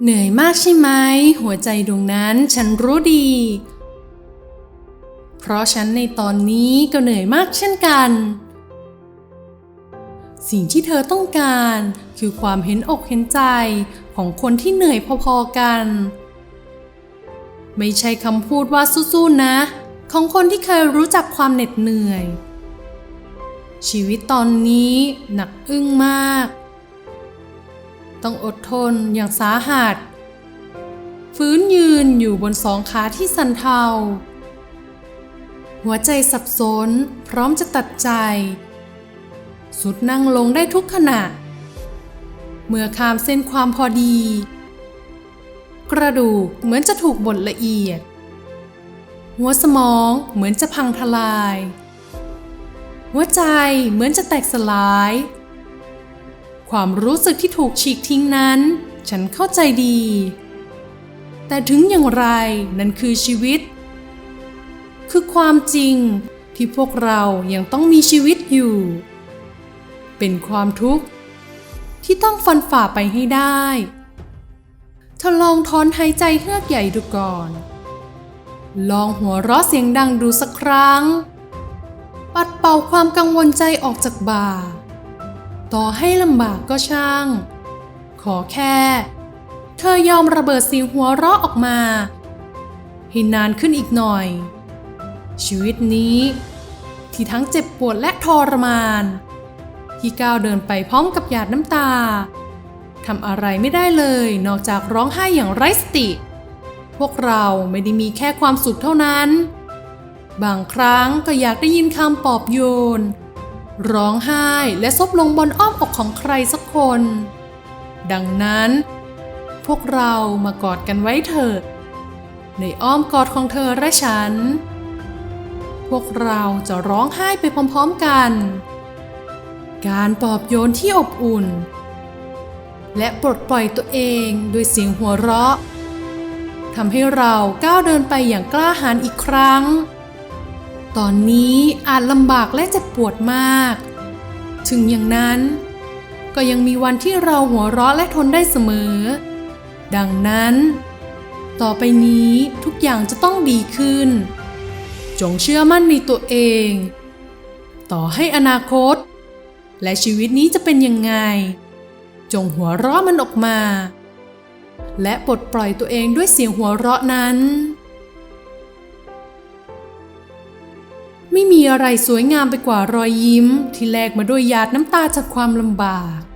เหนื่อยมากใช่ไหม หัวใจดวงนั้นฉันรู้ดี เพราะฉันในตอนนี้ก็เหนื่อยมากเช่นกัน สิ่งที่เธอต้องการคือความเห็นอกเห็นใจของคนที่เหนื่อยพอๆกัน ไม่ใช่คำพูดว่าสู้ๆนะ ของคนที่เคยรู้จักความเหน็ดเหนื่อย ชีวิตตอนนี้หนักอึ้งมาก ต้องอดทนอย่างสาหัส ฟื้นยืนอยู่บนสองขาที่สันเทา หัวใจสับสนพร้อมจะตัดใจ สุดนั่งลงได้ทุกขณะ เมื่อข้ามเส้นความพอดี กระดูกเหมือนจะถูกบดละเอียด หัวสมองเหมือนจะพังทลาย หัวใจเหมือนจะแตกสลาย ความรู้สึกที่ถูกฉีกทิ้งนั้น ฉันเข้าใจดี แต่ถึงอย่างไรนั่นคือชีวิต คือความจริงที่พวกเรายังต้องมีชีวิตอยู่ เป็นความทุกข์ ที่ต้องฟันฝ่าไปให้ได้เธอลองถอนหายใจเฮือกใหญ่ดูก่อน ลองหัวเราะเสียงดังดูสักครั้ง ปัดเป่าความกังวลใจออกจากบ่า ต่อให้ลำบากก็ช่าง ขอแค่ เธอยอมระเบิดสีหัวเราะออกมาให้นานขึ้นอีกหน่อย ชีวิตนี้ ที่ทั้งเจ็บปวดและทรมาน ที่ก้าวเดินไปพร้อมกับหยาดน้ำตาทำอะไรไม่ได้เลยนอกจากร้องไห้อย่างไร้สติ พวกเราไม่ได้มีแค่ความสุขเท่านั้น บางครั้งก็อยากได้ยินคำปลอบโยน ร้องไห้และซบลงบนอ้อมอกของใครสักคน ดังนั้น พวกเรามากอดกันไว้เถิด ในอ้อมกอดของเธอและฉัน พวกเราจะร้องไห้ไปพร้อมๆกัน การปลอบโยนที่อบอุ่น และปลดปล่อยตัวเองด้วยเสียงหัวเราะทำให้เราก้าวเดินไปอย่างกล้าหาญอีกครั้ง ตอนนี้อาจลำบากและเจ็บปวดมาก ถึงอย่างนั้น ก็ยังมีวันที่เราหัวเราะและทนได้เสมอ ดังนั้น ต่อไปนี้ทุกอย่างจะต้องดีขึ้น จงเชื่อมั่นในตัวเอง ต่อให้อนาคต และชีวิตนี้จะเป็นยังไง จงหัวเราะมันออกมา และปลดปล่อยตัวเองด้วยเสียงหัวเราะนั้น ไม่มีอะไรสวยงามไปกว่ารอยยิ้มที่แลกมาด้วยหยาดน้ำตาจากความลำบาก